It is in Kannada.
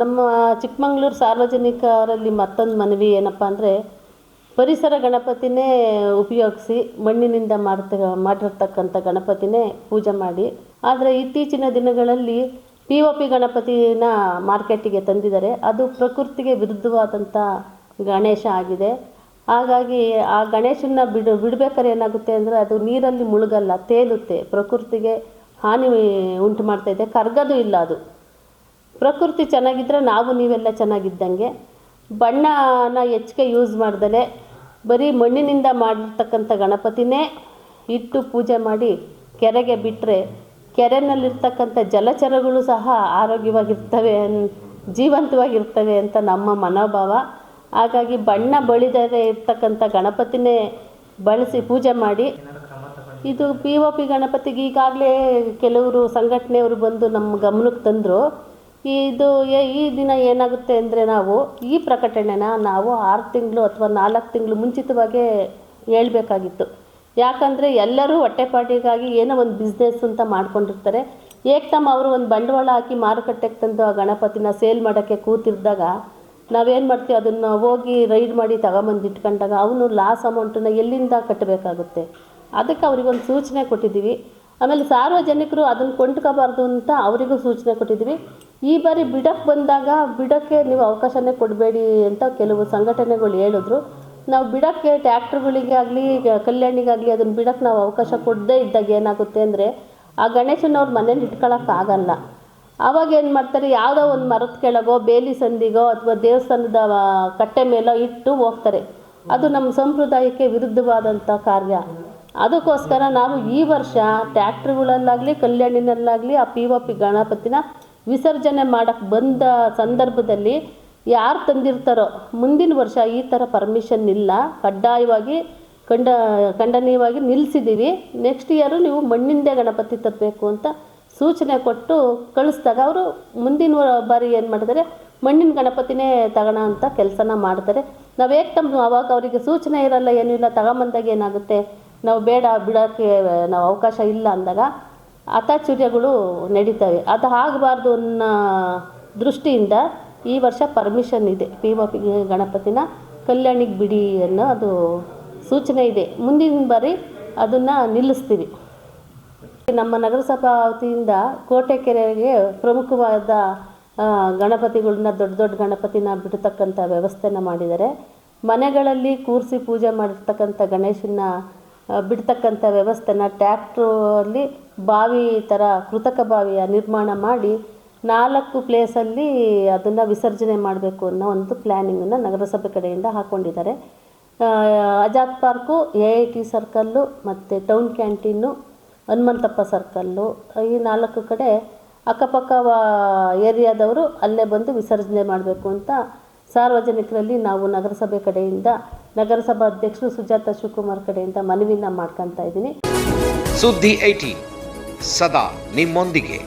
ನಮ್ಮ ಚಿಕ್ಕಮಂಗ್ಳೂರು ಸಾರ್ವಜನಿಕರಲ್ಲಿ ಮತ್ತೊಂದು ಮನವಿ ಏನಪ್ಪ ಅಂದರೆ ಪರಿಸರ ಗಣಪತಿನೇ ಉಪಯೋಗಿಸಿ ಮಣ್ಣಿನಿಂದ ಮಾಡ್ತ, ಮಾಡಿರ್ತಕ್ಕಂಥ ಗಣಪತಿನೇ ಪೂಜೆ ಮಾಡಿ. ಆದರೆ ಇತ್ತೀಚಿನ ದಿನಗಳಲ್ಲಿ ಪಿ ಒ ಪಿ ಗಣಪತಿನ ಮಾರ್ಕೆಟಿಗೆ ತಂದಿದ್ದಾರೆ. ಅದು ಪ್ರಕೃತಿಗೆ ವಿರುದ್ಧವಾದಂಥ ಗಣೇಶ ಆಗಿದೆ. ಹಾಗಾಗಿ ಆ ಗಣೇಶನ ಬಿಡು, ಬಿಡಬೇಕಾದ್ರೆ ಏನಾಗುತ್ತೆ ಅಂದರೆ ಅದು ನೀರಲ್ಲಿ ಮುಳುಗಲ್ಲ, ತೇಲುತ್ತೆ. ಪ್ರಕೃತಿಗೆ ಹಾನಿ ಉಂಟು ಮಾಡ್ತಾ ಇದೆ. ಕರ್ಗೋದು ಇಲ್ಲ ಅದು. ಪ್ರಕೃತಿ ಚೆನ್ನಾಗಿದ್ದರೆ ನಾವು ನೀವೆಲ್ಲ ಚೆನ್ನಾಗಿದ್ದಂಗೆ. ಬಣ್ಣನ ಹೆಚ್ಚಿಗೆ ಯೂಸ್ ಮಾಡ್ದಲೆ ಬರೀ ಮಣ್ಣಿನಿಂದ ಮಾಡಿರ್ತಕ್ಕಂಥ ಗಣಪತಿನೇ ಇಟ್ಟು ಪೂಜೆ ಮಾಡಿ ಕೆರೆಗೆ ಬಿಟ್ಟರೆ ಕೆರೆನಲ್ಲಿರ್ತಕ್ಕಂಥ ಜಲಚರಗಳು ಸಹ ಆರೋಗ್ಯವಾಗಿರ್ತವೆ ಅನ್- ಜೀವಂತವಾಗಿರ್ತವೆ ಅಂತ ನಮ್ಮ ಮನೋಭಾವ. ಹಾಗಾಗಿ ಬಣ್ಣ ಬಳಿದರೆ ಇರ್ತಕ್ಕಂಥ ಗಣಪತಿನೇ ಬಳಸಿ ಪೂಜೆ ಮಾಡಿ. ಇದು ಪಿ ಒ ಪಿ ಗಣಪತಿಗೆ ಈಗಾಗಲೇ ಕೆಲವರು ಸಂಘಟನೆಯವರು ಬಂದು ನಮ್ಮ ಗಮನಕ್ಕೆ ತಂದರು. ಇದು ಈ ದಿನ ಏನಾಗುತ್ತೆ ಅಂದರೆ ನಾವು ಈ ಪ್ರಕಟಣೆನ ನಾವು ಆರು ತಿಂಗಳು ಅಥವಾ ನಾಲ್ಕು ತಿಂಗಳು ಮುಂಚಿತವಾಗೇ ಹೇಳ್ಬೇಕಾಗಿತ್ತು. ಯಾಕಂದರೆ ಎಲ್ಲರೂ ಹೊಟ್ಟೆಪಾಟಿಗಾಗಿ ಏನೋ ಒಂದು ಬಿಸ್ನೆಸ್ ಅಂತ ಮಾಡ್ಕೊಂಡಿರ್ತಾರೆ. ಏಕ್ದಮ್ ಅವರು ಒಂದು ಬಂಡವಾಳ ಹಾಕಿ ಮಾರುಕಟ್ಟೆಗೆ ತಂದು ಆ ಗಣಪತಿನ ಸೇಲ್ ಮಾಡೋಕ್ಕೆ ಕೂತಿದ್ದಾಗ ನಾವೇನು ಮಾಡ್ತೀವಿ, ಅದನ್ನು ಹೋಗಿ ರೈಡ್ ಮಾಡಿ ತಗೊಂಬಂದು ಇಟ್ಕೊಂಡಾಗ ಅವನು ಲಾಸ್ ಅಮೌಂಟನ್ನು ಎಲ್ಲಿಂದ ಕಟ್ಟಬೇಕಾಗುತ್ತೆ ಅದಕ್ಕೆ ಅವ್ರಿಗೊಂದು ಸೂಚನೆ ಕೊಟ್ಟಿದ್ದೀವಿ. ಆಮೇಲೆ ಸಾರ್ವಜನಿಕರು ಅದನ್ನು ಕೊಂಡ್ಕೋಬಾರ್ದು ಅಂತ ಅವರಿಗೂ ಸೂಚನೆ ಕೊಟ್ಟಿದ್ದೀವಿ. ಈ ಬಾರಿ ಬಿಡಕ್ಕೆ ಬಂದಾಗ ಬಿಡೋಕ್ಕೆ ನೀವು ಅವಕಾಶನೇ ಕೊಡಬೇಡಿ ಅಂತ ಕೆಲವು ಸಂಘಟನೆಗಳು ಹೇಳಿದ್ರು. ನಾವು ಬಿಡೋಕ್ಕೆ ಟ್ಯಾಕ್ಟ್ರುಗಳಿಗೆ ಆಗಲಿ, ಕಲ್ಯಾಣಿಗಾಗಲಿ ಅದನ್ನು ಬಿಡೋಕ್ಕೆ ನಾವು ಅವಕಾಶ ಕೊಡದೇ ಇದ್ದಾಗ ಏನಾಗುತ್ತೆ ಅಂದರೆ ಆ ಗಣೇಶನವ್ರ ಮನೇಲಿ ಇಟ್ಕೊಳ್ಳೋಕ್ಕಾಗಲ್ಲ ಆವಾಗ ಏನು ಮಾಡ್ತಾರೆ, ಯಾವುದೋ ಒಂದು ಮರದ ಕೆಳಗೋ, ಬೇಲಿ ಸಂದಿಗೋ ಅಥವಾ ದೇವಸ್ಥಾನದ ಕಟ್ಟೆ ಮೇಲೋ ಇಟ್ಟು ಹೋಗ್ತಾರೆ. ಅದು ನಮ್ಮ ಸಂಪ್ರದಾಯಕ್ಕೆ ವಿರುದ್ಧವಾದಂಥ ಕಾರ್ಯ. ಅದಕ್ಕೋಸ್ಕರ ನಾವು ಈ ವರ್ಷ ಟ್ಯಾಕ್ಟ್ರುಗಳಲ್ಲಾಗಲಿ, ಕಲ್ಯಾಣಿನಲ್ಲಾಗಲಿ ಆ ಪಿ ಒ ಪಿ ಗಣಪತಿನ ವಿಸರ್ಜನೆ ಮಾಡಕ್ಕೆ ಬಂದ ಸಂದರ್ಭದಲ್ಲಿ ಯಾರು ತಂದಿರ್ತಾರೋ, ಮುಂದಿನ ವರ್ಷ ಈ ಥರ ಪರ್ಮಿಷನ್ ಇಲ್ಲ. ಕಡ್ಡಾಯವಾಗಿ ಖಂಡ ಖಂಡನೀಯವಾಗಿ ನಿಲ್ಲಿಸಿದ್ದೀವಿ ನೆಕ್ಸ್ಟ್ ಇಯರು ನೀವು ಮಣ್ಣಿಂದೇ ಗಣಪತಿ ತರಬೇಕು ಅಂತ ಸೂಚನೆ ಕೊಟ್ಟು ಕಳಿಸ್ದಾಗ ಅವರು ಮುಂದಿನ ಬಾರಿ ಏನು ಮಾಡಿದರೆ, ಮಣ್ಣಿನ ಗಣಪತಿನೇ ತಗೋಣ ಅಂತ ಕೆಲಸನ ಮಾಡ್ತಾರೆ. ನಾವು ತಮ್ಮ ಅವಾಗ ಅವರಿಗೆ ಸೂಚನೆ ಇರಲ್ಲ, ಏನೂ ಇಲ್ಲ, ತಗೊಂಬಂದಾಗ ಏನಾಗುತ್ತೆ? ನಾವು ಬೇಡ ಬಿಡೋಕ್ಕೆ ನಾವು ಅವಕಾಶ ಇಲ್ಲ ಅಂದಾಗ ಅತಾಚುರ್ಯಗಳು ನಡೀತವೆ. ಅದು ಆಗಬಾರ್ದು ಅನ್ನೋ ದೃಷ್ಟಿಯಿಂದ ಈ ವರ್ಷ ಪರ್ಮಿಷನ್ ಇದೆ. ಪಿ ಗಣಪತಿನ ಕಲ್ಯಾಣಿಗೆ ಬಿಡಿ ಅನ್ನೋ ಅದು ಸೂಚನೆ ಇದೆ. ಮುಂದಿನ ಬಾರಿ ಅದನ್ನು ನಿಲ್ಲಿಸ್ತೀವಿ. ನಮ್ಮ ನಗರಸಭಾ ವತಿಯಿಂದ ಕೋಟೆಕೆರೆಗೆ ಪ್ರಮುಖವಾದ ಗಣಪತಿಗಳನ್ನ ದೊಡ್ಡ ದೊಡ್ಡ ಗಣಪತಿನ ಬಿಡತಕ್ಕಂಥ ವ್ಯವಸ್ಥೆನ ಮಾಡಿದ್ದಾರೆ ಮನೆಗಳಲ್ಲಿ ಕೂರಿಸಿ ಪೂಜೆ ಮಾಡಿರ್ತಕ್ಕಂಥ ಗಣೇಶನ ಬಿಡ್ತಕ್ಕಂಥ ವ್ಯವಸ್ಥೆನ ಟ್ಯಾಕ್ಟ್ರಲ್ಲಿ ಬಾವಿ ಥರ ಕೃತಕ ಬಾವಿಯ ನಿರ್ಮಾಣ ಮಾಡಿ ನಾಲ್ಕು ಪ್ಲೇಸಲ್ಲಿ ಅದನ್ನು ವಿಸರ್ಜನೆ ಮಾಡಬೇಕು ಅನ್ನೋ ಒಂದು ಪ್ಲ್ಯಾನಿಂಗನ್ನು ನಗರಸಭೆ ಕಡೆಯಿಂದ ಹಾಕ್ಕೊಂಡಿದ್ದಾರೆ Azad park A I T circle ಮತ್ತು ಟೌನ್ ಕ್ಯಾಂಟೀನು, ಹನುಮಂತಪ್ಪ ಸರ್ಕಲ್ಲು, ಈ ನಾಲ್ಕು ಕಡೆ ಅಕ್ಕಪಕ್ಕ ಏರಿಯಾದವರು ಅಲ್ಲೇ ಬಂದು ವಿಸರ್ಜನೆ ಮಾಡಬೇಕು ಅಂತ ಸಾರ್ವಜನಿಕರಲ್ಲಿ ನಾವು ನಗರಸಭೆ ಕಡೆಯಿಂದ ನಗರಸಭಾ ಅಧ್ಯಕ್ಷರು ಸುಜಾತ ಶಿವಕುಮಾರ್ ಕಡೆಯಿಂದ ಮನವಿನ ಮಾಡ್ಕೊತಾ ಇದ್ದೀನಿ. ಸುದ್ದಿ ಐಟಿ ಸದಾ ನಿಮ್ಮೊಂದಿಗೆ.